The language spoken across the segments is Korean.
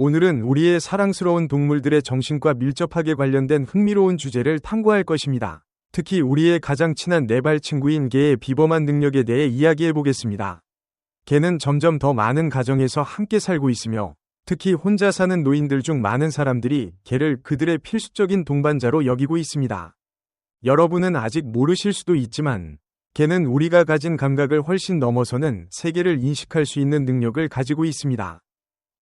오늘은 우리의 사랑스러운 동물들의 정신과 밀접하게 관련된 흥미로운 주제를 탐구할 것입니다. 특히 우리의 가장 친한 네발 친구인 개의 비범한 능력에 대해 이야기해 보겠습니다. 개는 점점 더 많은 가정에서 함께 살고 있으며 특히 혼자 사는 노인들 중 많은 사람들이 개를 그들의 필수적인 동반자로 여기고 있습니다. 여러분은 아직 모르실 수도 있지만 개는 우리가 가진 감각을 훨씬 넘어서는 세계를 인식할 수 있는 능력을 가지고 있습니다.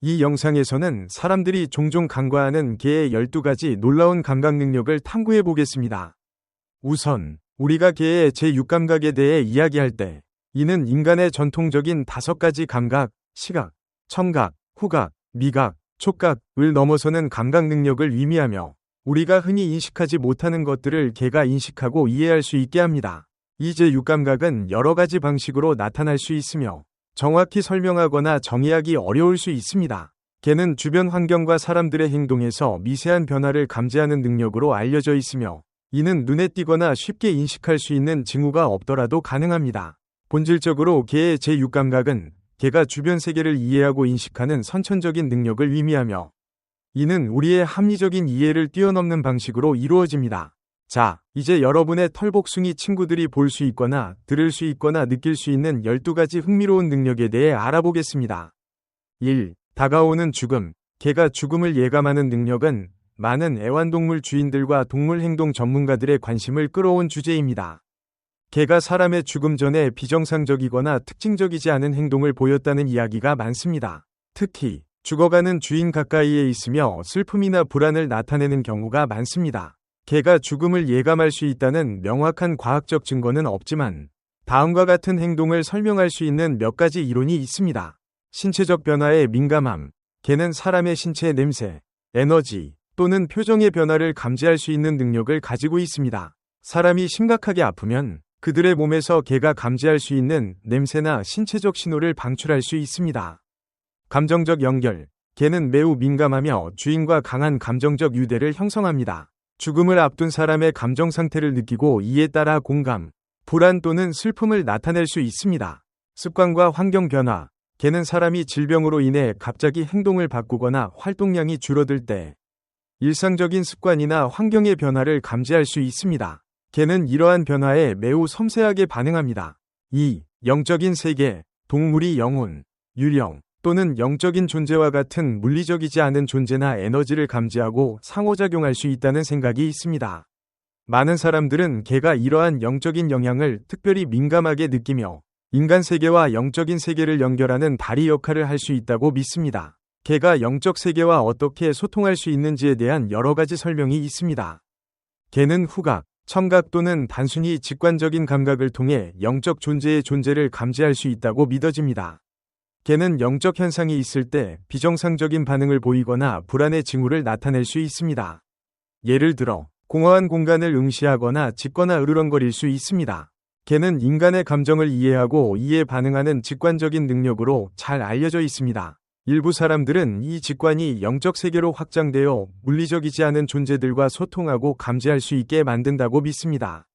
이 영상에서는 사람들이 종종 간과하는 개의 12가지 놀라운 감각 능력을 탐구해 보겠습니다. 우선, 우리가 개의 제6감각에 대해 이야기할 때, 이는 인간의 전통적인 다섯 가지 감각, 시각, 청각, 후각, 미각, 촉각을 넘어서는 감각 능력을 의미하며, 우리가 흔히 인식하지 못하는 것들을 개가 인식하고 이해할 수 있게 합니다. 이 제6감각은 여러 가지 방식으로 나타날 수 있으며, 정확히 설명하거나 정의하기 어려울 수 있습니다. 개는 주변 환경과 사람들의 행동에서 미세한 변화를 감지하는 능력으로 알려져 있으며 이는 눈에 띄거나 쉽게 인식할 수 있는 징후가 없더라도 가능합니다. 본질적으로 개의 제6감각은 개가 주변 세계를 이해하고 인식하는 선천적인 능력을 의미하며 이는 우리의 합리적인 이해를 뛰어넘는 방식으로 이루어집니다. 자, 이제 여러분의 털복숭이 친구들이 볼 수 있거나 들을 수 있거나 느낄 수 있는 12가지 흥미로운 능력에 대해 알아보겠습니다. 1. 다가오는 죽음. 개가 죽음을 예감하는 능력은 많은 애완동물 주인들과 동물 행동 전문가들의 관심을 끌어온 주제입니다. 개가 사람의 죽음 전에 비정상적이거나 특징적이지 않은 행동을 보였다는 이야기가 많습니다. 특히 죽어가는 주인 가까이에 있으며 슬픔이나 불안을 나타내는 경우가 많습니다. 개가 죽음을 예감할 수 있다는 명확한 과학적 증거는 없지만 다음과 같은 행동을 설명할 수 있는 몇 가지 이론이 있습니다. 신체적 변화에 민감함. 개는 사람의 신체 냄새, 에너지 또는 표정의 변화를 감지할 수 있는 능력을 가지고 있습니다. 사람이 심각하게 아프면 그들의 몸에서 개가 감지할 수 있는 냄새나 신체적 신호를 방출할 수 있습니다. 감정적 연결. 개는 매우 민감하며 주인과 강한 감정적 유대를 형성합니다. 죽음을 앞둔 사람의 감정 상태를 느끼고 이에 따라 공감, 불안 또는 슬픔을 나타낼 수 있습니다. 습관과 환경 변화. 개는 사람이 질병으로 인해 갑자기 행동을 바꾸거나 활동량이 줄어들 때 일상적인 습관이나 환경의 변화를 감지할 수 있습니다. 개는 이러한 변화에 매우 섬세하게 반응합니다. 2. 영적인 세계, 동물이 영혼, 유령, 또는 영적인 존재와 같은 물리적이지 않은 존재나 에너지를 감지하고 상호작용할 수 있다는 생각이 있습니다. 많은 사람들은 개가 이러한 영적인 영향을 특별히 민감하게 느끼며 인간 세계와 영적인 세계를 연결하는 다리 역할을 할 수 있다고 믿습니다. 개가 영적 세계와 어떻게 소통할 수 있는지에 대한 여러 가지 설명이 있습니다. 개는 후각, 청각 또는 단순히 직관적인 감각을 통해 영적 존재의 존재를 감지할 수 있다고 믿어집니다. 개는 영적 현상이 있을 때 비정상적인 반응을 보이거나 불안의 징후를 나타낼 수 있습니다. 예를 들어, 공허한 공간을 응시하거나 짖거나 으르렁거릴 수 있습니다. 개는 인간의 감정을 이해하고 이에 반응하는 직관적인 능력으로 잘 알려져 있습니다. 일부 사람들은 이 직관이 영적 세계로 확장되어 물리적이지 않은 존재들과 소통하고 감지할 수 있게 만든다고 믿습니다.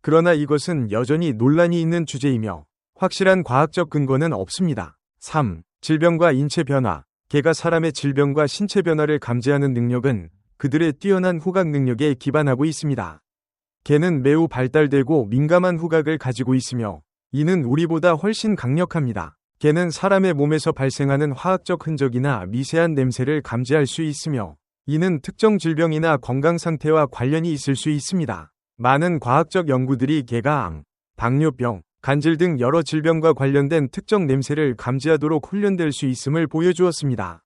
그러나 이것은 여전히 논란이 있는 주제이며 확실한 과학적 근거는 없습니다. 3. 질병과 인체 변화. 개가 사람의 질병과 신체 변화를 감지하는 능력은 그들의 뛰어난 후각 능력에 기반하고 있습니다. 개는 매우 발달되고 민감한 후각을 가지고 있으며 이는 우리보다 훨씬 강력합니다. 개는 사람의 몸에서 발생하는 화학적 흔적이나 미세한 냄새를 감지할 수 있으며 이는 특정 질병이나 건강 상태와 관련이 있을 수 있습니다. 많은 과학적 연구들이 개가 암, 당뇨병, 간질 등 여러 질병과 관련된 특정 냄새를 감지하도록 훈련될 수 있음을 보여주었습니다.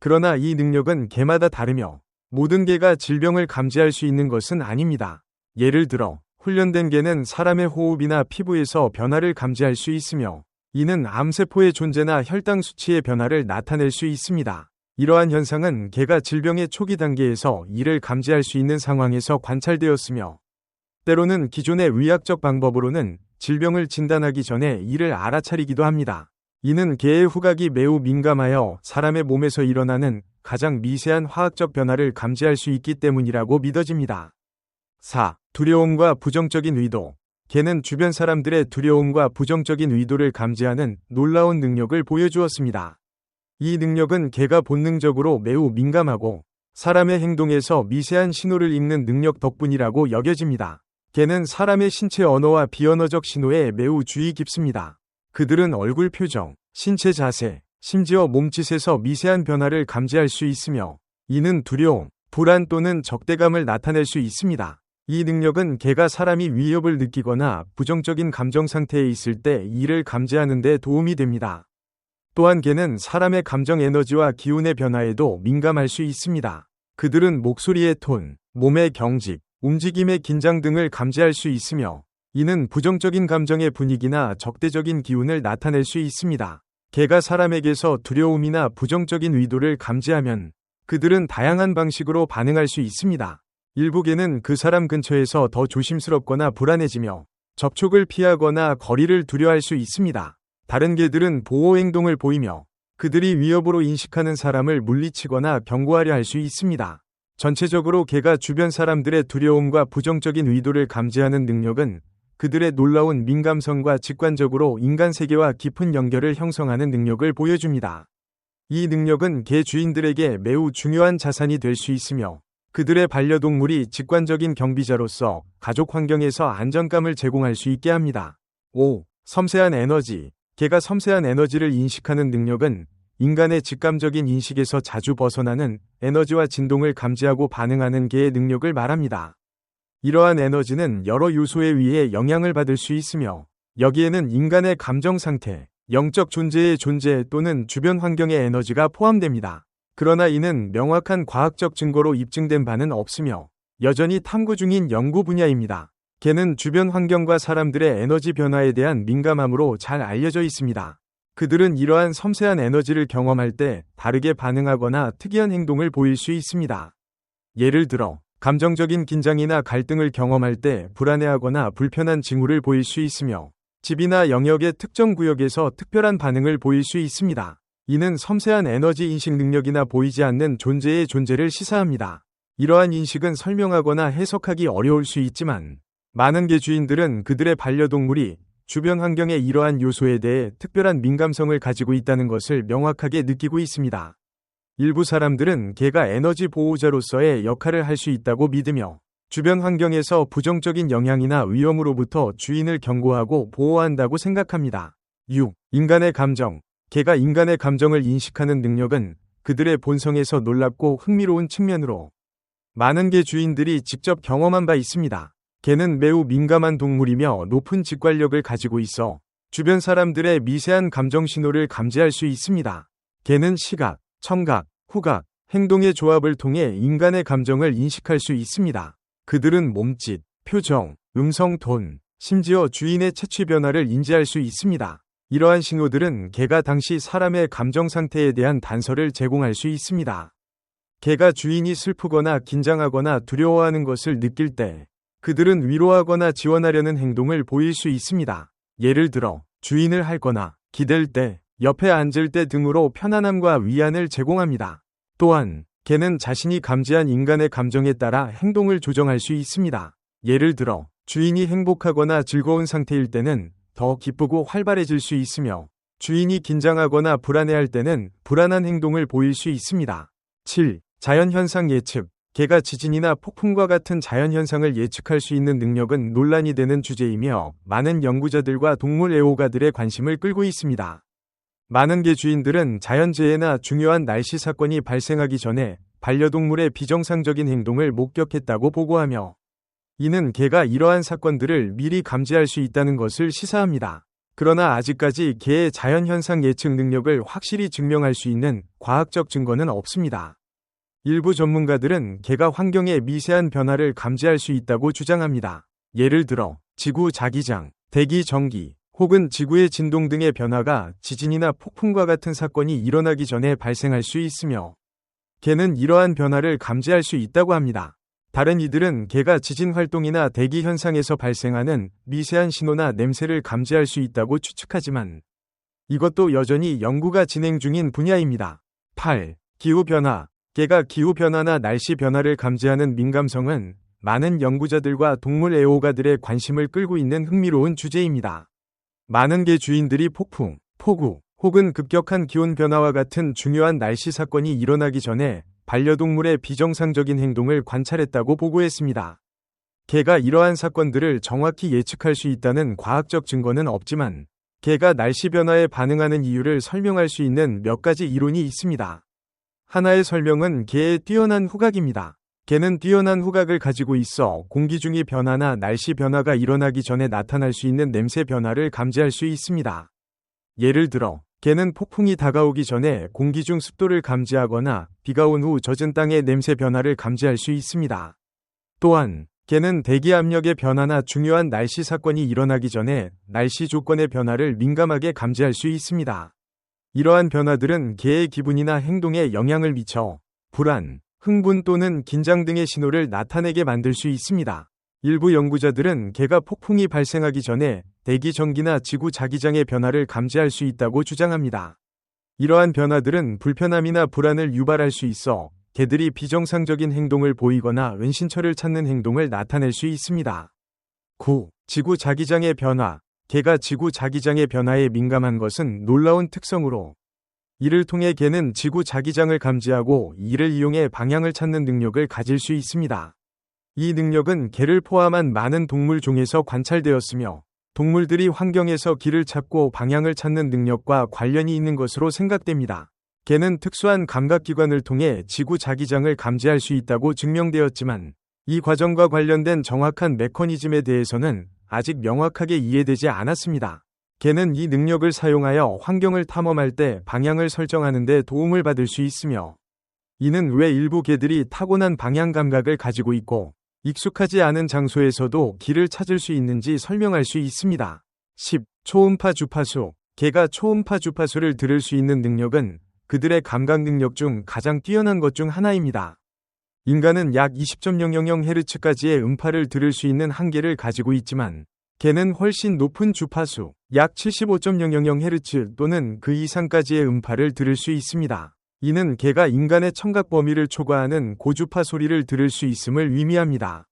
그러나 이 능력은 개마다 다르며 모든 개가 질병을 감지할 수 있는 것은 아닙니다. 예를 들어 훈련된 개는 사람의 호흡이나 피부에서 변화를 감지할 수 있으며 이는 암세포의 존재나 혈당 수치의 변화를 나타낼 수 있습니다. 이러한 현상은 개가 질병의 초기 단계에서 이를 감지할 수 있는 상황에서 관찰되었으며 때로는 기존의 의학적 방법으로는 질병을 진단하기 전에 이를 알아차리기도 합니다. 이는 개의 후각이 매우 민감하여 사람의 몸에서 일어나는 가장 미세한 화학적 변화를 감지할 수 있기 때문이라고 믿어집니다. 4. 두려움과 부정적인 의도. 개는 주변 사람들의 두려움과 부정적인 의도를 감지하는 놀라운 능력을 보여주었습니다. 이 능력은 개가 본능적으로 매우 민감하고 사람의 행동에서 미세한 신호를 읽는 능력 덕분이라고 여겨집니다. 개는 사람의 신체 언어와 비언어적 신호에 매우 주의 깊습니다. 그들은 얼굴 표정, 신체 자세, 심지어 몸짓에서 미세한 변화를 감지할 수 있으며 이는 두려움, 불안 또는 적대감을 나타낼 수 있습니다. 이 능력은 개가 사람이 위협을 느끼거나 부정적인 감정 상태에 있을 때 이를 감지하는 데 도움이 됩니다. 또한 개는 사람의 감정 에너지와 기운의 변화에도 민감할 수 있습니다. 그들은 목소리의 톤, 몸의 경직, 움직임의 긴장 등을 감지할 수 있으며 이는 부정적인 감정의 분위기나 적대적인 기운을 나타낼 수 있습니다. 개가 사람에게서 두려움이나 부정적인 의도를 감지하면 그들은 다양한 방식으로 반응할 수 있습니다. 일부 개는 그 사람 근처에서 더 조심스럽거나 불안해지며 접촉을 피하거나 거리를 두려워할 수 있습니다. 다른 개들은 보호 행동을 보이며 그들이 위협으로 인식하는 사람을 물리치거나 경고하려 할 수 있습니다. 전체적으로 개가 주변 사람들의 두려움과 부정적인 의도를 감지하는 능력은 그들의 놀라운 민감성과 직관적으로 인간 세계와 깊은 연결을 형성하는 능력을 보여줍니다. 이 능력은 개 주인들에게 매우 중요한 자산이 될 수 있으며 그들의 반려동물이 직관적인 경비자로서 가족 환경에서 안정감을 제공할 수 있게 합니다. 5. 섬세한 에너지 개가 섬세한 에너지를 인식하는 능력은 인간의 직감적인 인식에서 자주 벗어나는 에너지와 진동을 감지하고 반응하는 개의 능력을 말합니다. 이러한 에너지는 여러 요소에 의해 영향을 받을 수 있으며 여기에는 인간의 감정 상태, 영적 존재의 존재 또는 주변 환경의 에너지가 포함됩니다. 그러나 이는 명확한 과학적 증거로 입증된 바는 없으며 여전히 탐구 중인 연구 분야입니다. 개는 주변 환경과 사람들의 에너지 변화에 대한 민감함으로 잘 알려져 있습니다. 그들은 이러한 섬세한 에너지를 경험할 때 다르게 반응하거나 특이한 행동을 보일 수 있습니다. 예를 들어, 감정적인 긴장이나 갈등을 경험할 때 불안해하거나 불편한 징후를 보일 수 있으며, 집이나 영역의 특정 구역에서 특별한 반응을 보일 수 있습니다. 이는 섬세한 에너지 인식 능력이나 보이지 않는 존재의 존재를 시사합니다. 이러한 인식은 설명하거나 해석하기 어려울 수 있지만, 많은 개 주인들은 그들의 반려동물이 주변 환경의 이러한 요소에 대해 특별한 민감성을 가지고 있다는 것을 명확하게 느끼고 있습니다. 일부 사람들은 개가 에너지 보호자로서의 역할을 할 수 있다고 믿으며 주변 환경에서 부정적인 영향이나 위험으로부터 주인을 경고하고 보호한다고 생각합니다. 6. 인간의 감정. 개가 인간의 감정을 인식하는 능력은 그들의 본성에서 놀랍고 흥미로운 측면으로 많은 개 주인들이 직접 경험한 바 있습니다. 개는 매우 민감한 동물이며 높은 직관력을 가지고 있어 주변 사람들의 미세한 감정 신호를 감지할 수 있습니다. 개는 시각, 청각, 후각, 행동의 조합을 통해 인간의 감정을 인식할 수 있습니다. 그들은 몸짓, 표정, 음성 톤, 심지어 주인의 채취 변화를 인지할 수 있습니다. 이러한 신호들은 개가 당시 사람의 감정 상태에 대한 단서를 제공할 수 있습니다. 개가 주인이 슬프거나 긴장하거나 두려워하는 것을 느낄 때 그들은 위로하거나 지원하려는 행동을 보일 수 있습니다. 예를 들어 주인을 핥거나 기댈 때, 옆에 앉을 때 등으로 편안함과 위안을 제공합니다. 또한 개는 자신이 감지한 인간의 감정에 따라 행동을 조정할 수 있습니다. 예를 들어 주인이 행복하거나 즐거운 상태일 때는 더 기쁘고 활발해질 수 있으며 주인이 긴장하거나 불안해할 때는 불안한 행동을 보일 수 있습니다. 7. 자연현상 예측 개가 지진이나 폭풍과 같은 자연현상을 예측할 수 있는 능력은 논란이 되는 주제이며 많은 연구자들과 동물 애호가들의 관심을 끌고 있습니다. 많은 개 주인들은 자연재해나 중요한 날씨 사건이 발생하기 전에 반려동물의 비정상적인 행동을 목격했다고 보고하며 이는 개가 이러한 사건들을 미리 감지할 수 있다는 것을 시사합니다. 그러나 아직까지 개의 자연현상 예측 능력을 확실히 증명할 수 있는 과학적 증거는 없습니다. 일부 전문가들은 개가 환경의 미세한 변화를 감지할 수 있다고 주장합니다. 예를 들어 지구 자기장, 대기 전기, 혹은 지구의 진동 등의 변화가 지진이나 폭풍과 같은 사건이 일어나기 전에 발생할 수 있으며 개는 이러한 변화를 감지할 수 있다고 합니다. 다른 이들은 개가 지진 활동이나 대기 현상에서 발생하는 미세한 신호나 냄새를 감지할 수 있다고 추측하지만 이것도 여전히 연구가 진행 중인 분야입니다. 8. 기후변화 개가 기후변화나 날씨 변화를 감지하는 민감성은 많은 연구자들과 동물 애호가들의 관심을 끌고 있는 흥미로운 주제입니다. 많은 개 주인들이 폭풍, 폭우 혹은 급격한 기온 변화와 같은 중요한 날씨 사건이 일어나기 전에 반려동물의 비정상적인 행동을 관찰했다고 보고했습니다. 개가 이러한 사건들을 정확히 예측할 수 있다는 과학적 증거는 없지만 개가 날씨 변화에 반응하는 이유를 설명할 수 있는 몇 가지 이론이 있습니다. 하나의 설명은 개의 뛰어난 후각입니다. 개는 뛰어난 후각을 가지고 있어 공기 중의 변화나 날씨 변화가 일어나기 전에 나타날 수 있는 냄새 변화를 감지할 수 있습니다. 예를 들어, 개는 폭풍이 다가오기 전에 공기 중 습도를 감지하거나 비가 온 후 젖은 땅의 냄새 변화를 감지할 수 있습니다. 또한 개는 대기 압력의 변화나 중요한 날씨 사건이 일어나기 전에 날씨 조건의 변화를 민감하게 감지할 수 있습니다. 이러한 변화들은 개의 기분이나 행동에 영향을 미쳐 불안, 흥분 또는 긴장 등의 신호를 나타내게 만들 수 있습니다. 일부 연구자들은 개가 폭풍이 발생하기 전에 대기 전기나 지구 자기장의 변화를 감지할 수 있다고 주장합니다. 이러한 변화들은 불편함이나 불안을 유발할 수 있어 개들이 비정상적인 행동을 보이거나 은신처를 찾는 행동을 나타낼 수 있습니다. 9. 지구 자기장의 변화. 개가 지구 자기장의 변화에 민감한 것은 놀라운 특성으로 이를 통해 개는 지구 자기장을 감지하고 이를 이용해 방향을 찾는 능력을 가질 수 있습니다. 이 능력은 개를 포함한 많은 동물 종에서 관찰되었으며 동물들이 환경에서 길을 찾고 방향을 찾는 능력과 관련이 있는 것으로 생각됩니다. 개는 특수한 감각기관을 통해 지구 자기장을 감지할 수 있다고 증명되었지만 이 과정과 관련된 정확한 메커니즘에 대해서는 아직 명확하게 이해되지 않았습니다. 개는 이 능력을 사용하여 환경을 탐험할 때 방향을 설정하는 데 도움을 받을 수 있으며 이는 왜 일부 개들이 타고난 방향 감각을 가지고 있고 익숙하지 않은 장소에서도 길을 찾을 수 있는지 설명할 수 있습니다. 10. 초음파 주파수 개가 초음파 주파수를 들을 수 있는 능력은 그들의 감각 능력 중 가장 뛰어난 것 중 하나입니다. 인간은 약 20.000Hz까지의 음파를 들을 수 있는 한계를 가지고 있지만 개는 훨씬 높은 주파수, 약 75.000Hz 또는 그 이상까지의 음파를 들을 수 있습니다. 이는 개가 인간의 청각 범위를 초과하는 고주파 소리를 들을 수 있음을 의미합니다.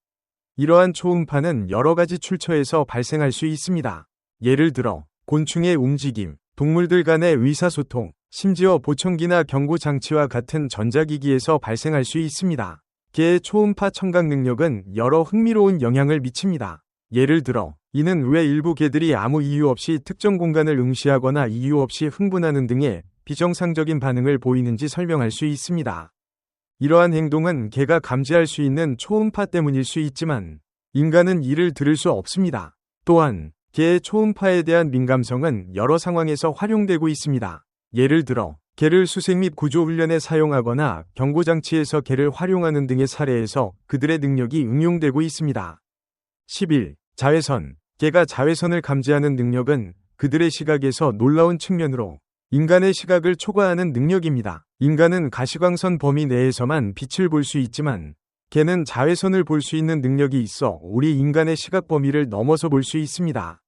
이러한 초음파는 여러 가지 출처에서 발생할 수 있습니다. 예를 들어, 곤충의 움직임, 동물들 간의 의사소통, 심지어 보청기나 경고 장치와 같은 전자기기에서 발생할 수 있습니다. 개의 초음파 청각 능력은 여러 흥미로운 영향을 미칩니다. 예를 들어, 이는 왜 일부 개들이 아무 이유 없이 특정 공간을 응시하거나 이유 없이 흥분하는 등의 비정상적인 반응을 보이는지 설명할 수 있습니다. 이러한 행동은 개가 감지할 수 있는 초음파 때문일 수 있지만 인간은 이를 들을 수 없습니다. 또한 개의 초음파에 대한 민감성은 여러 상황에서 활용되고 있습니다. 예를 들어 개를 수색 및 구조 훈련에 사용하거나 경고장치에서 개를 활용하는 등의 사례에서 그들의 능력이 응용되고 있습니다. 11. 자외선. 개가 자외선을 감지하는 능력은 그들의 시각에서 놀라운 측면으로 인간의 시각을 초과하는 능력입니다. 인간은 가시광선 범위 내에서만 빛을 볼 수 있지만 개는 자외선을 볼 수 있는 능력이 있어 우리 인간의 시각 범위를 넘어서 볼 수 있습니다.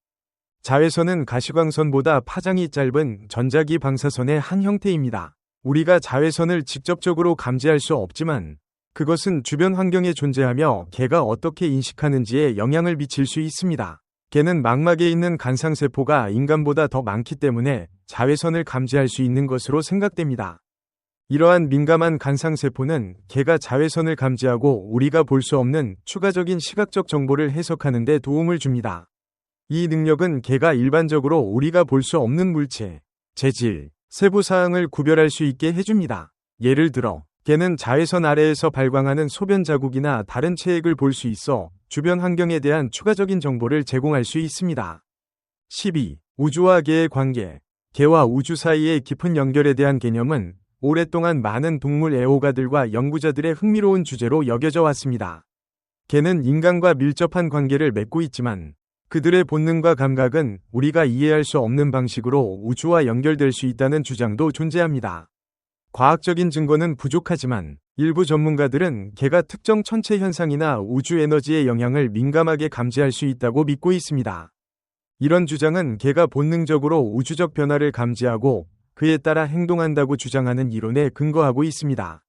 자외선은 가시광선보다 파장이 짧은 전자기 방사선의 한 형태입니다. 우리가 자외선을 직접적으로 감지할 수 없지만 그것은 주변 환경에 존재하며 개가 어떻게 인식하는지에 영향을 미칠 수 있습니다. 개는 망막에 있는 간상세포가 인간보다 더 많기 때문에 자외선을 감지할 수 있는 것으로 생각됩니다. 이러한 민감한 간상세포는 개가 자외선을 감지하고 우리가 볼 수 없는 추가적인 시각적 정보를 해석하는 데 도움을 줍니다. 이 능력은 개가 일반적으로 우리가 볼 수 없는 물체, 재질, 세부 사항을 구별할 수 있게 해줍니다. 예를 들어, 개는 자외선 아래에서 발광하는 소변 자국이나 다른 체액을 볼 수 있어 주변 환경에 대한 추가적인 정보를 제공할 수 있습니다. 12. 우주와 개의 관계. 개와 우주 사이의 깊은 연결에 대한 개념은 오랫동안 많은 동물 애호가들과 연구자들의 흥미로운 주제로 여겨져 왔습니다. 개는 인간과 밀접한 관계를 맺고 있지만 그들의 본능과 감각은 우리가 이해할 수 없는 방식으로 우주와 연결될 수 있다는 주장도 존재합니다. 과학적인 증거는 부족하지만 일부 전문가들은 개가 특정 천체 현상이나 우주 에너지의 영향을 민감하게 감지할 수 있다고 믿고 있습니다. 이런 주장은 개가 본능적으로 우주적 변화를 감지하고 그에 따라 행동한다고 주장하는 이론에 근거하고 있습니다.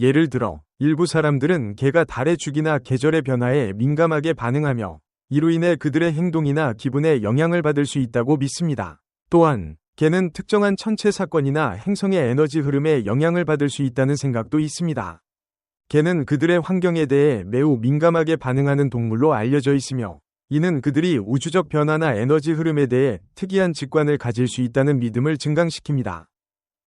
예를 들어, 일부 사람들은 개가 달의 주기나 계절의 변화에 민감하게 반응하며 이로 인해 그들의 행동이나 기분에 영향을 받을 수 있다고 믿습니다. 또한 개는 특정한 천체 사건이나 행성의 에너지 흐름에 영향을 받을 수 있다는 생각도 있습니다. 개는 그들의 환경에 대해 매우 민감하게 반응하는 동물로 알려져 있으며 이는 그들이 우주적 변화나 에너지 흐름에 대해 특이한 직관을 가질 수 있다는 믿음을 증강시킵니다.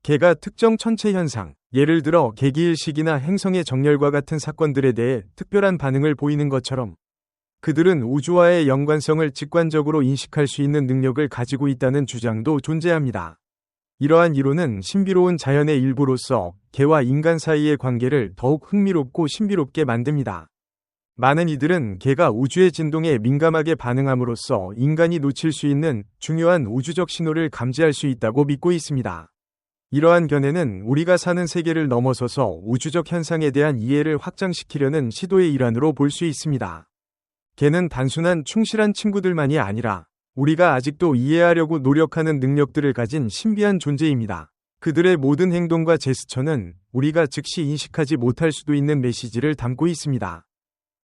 개가 특정 천체 현상, 예를 들어 개기일식이나 행성의 정렬과 같은 사건들에 대해 특별한 반응을 보이는 것처럼 그들은 우주와의 연관성을 직관적으로 인식할 수 있는 능력을 가지고 있다는 주장도 존재합니다. 이러한 이론은 신비로운 자연의 일부로서 개와 인간 사이의 관계를 더욱 흥미롭고 신비롭게 만듭니다. 많은 이들은 개가 우주의 진동에 민감하게 반응함으로써 인간이 놓칠 수 있는 중요한 우주적 신호를 감지할 수 있다고 믿고 있습니다. 이러한 견해는 우리가 사는 세계를 넘어서서 우주적 현상에 대한 이해를 확장시키려는 시도의 일환으로 볼 수 있습니다. 개는 단순한 충실한 친구들만이 아니라 우리가 아직도 이해하려고 노력하는 능력들을 가진 신비한 존재입니다. 그들의 모든 행동과 제스처는 우리가 즉시 인식하지 못할 수도 있는 메시지를 담고 있습니다.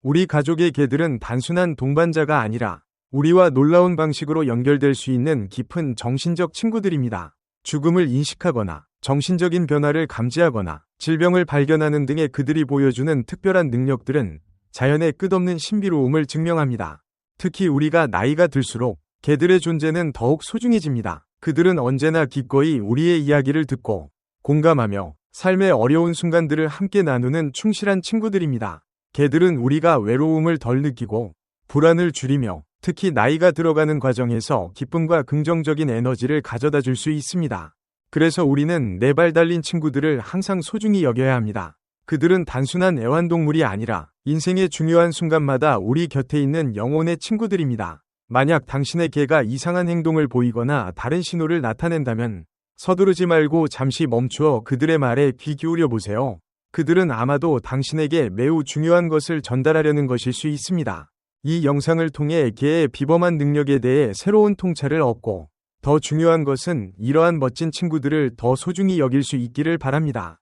우리 가족의 개들은 단순한 동반자가 아니라 우리와 놀라운 방식으로 연결될 수 있는 깊은 정신적 친구들입니다. 죽음을 인식하거나 정신적인 변화를 감지하거나 질병을 발견하는 등의 그들이 보여주는 특별한 능력들은 자연의 끝없는 신비로움을 증명합니다. 특히 우리가 나이가 들수록 개들의 존재는 더욱 소중해집니다. 그들은 언제나 기꺼이 우리의 이야기를 듣고 공감하며 삶의 어려운 순간들을 함께 나누는 충실한 친구들입니다. 개들은 우리가 외로움을 덜 느끼고 불안을 줄이며 특히 나이가 들어가는 과정에서 기쁨과 긍정적인 에너지를 가져다 줄 수 있습니다. 그래서 우리는 네 발 달린 친구들을 항상 소중히 여겨야 합니다. 그들은 단순한 애완동물이 아니라 인생의 중요한 순간마다 우리 곁에 있는 영혼의 친구들입니다. 만약 당신의 개가 이상한 행동을 보이거나 다른 신호를 나타낸다면 서두르지 말고 잠시 멈추어 그들의 말에 귀 기울여 보세요. 그들은 아마도 당신에게 매우 중요한 것을 전달하려는 것일 수 있습니다. 이 영상을 통해 개의 비범한 능력에 대해 새로운 통찰을 얻고 더 중요한 것은 이러한 멋진 친구들을 더 소중히 여길 수 있기를 바랍니다.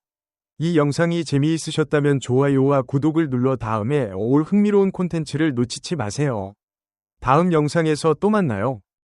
이 영상이 재미있으셨다면 좋아요와 구독을 눌러 다음에 올 흥미로운 콘텐츠를 놓치지 마세요. 다음 영상에서 또 만나요.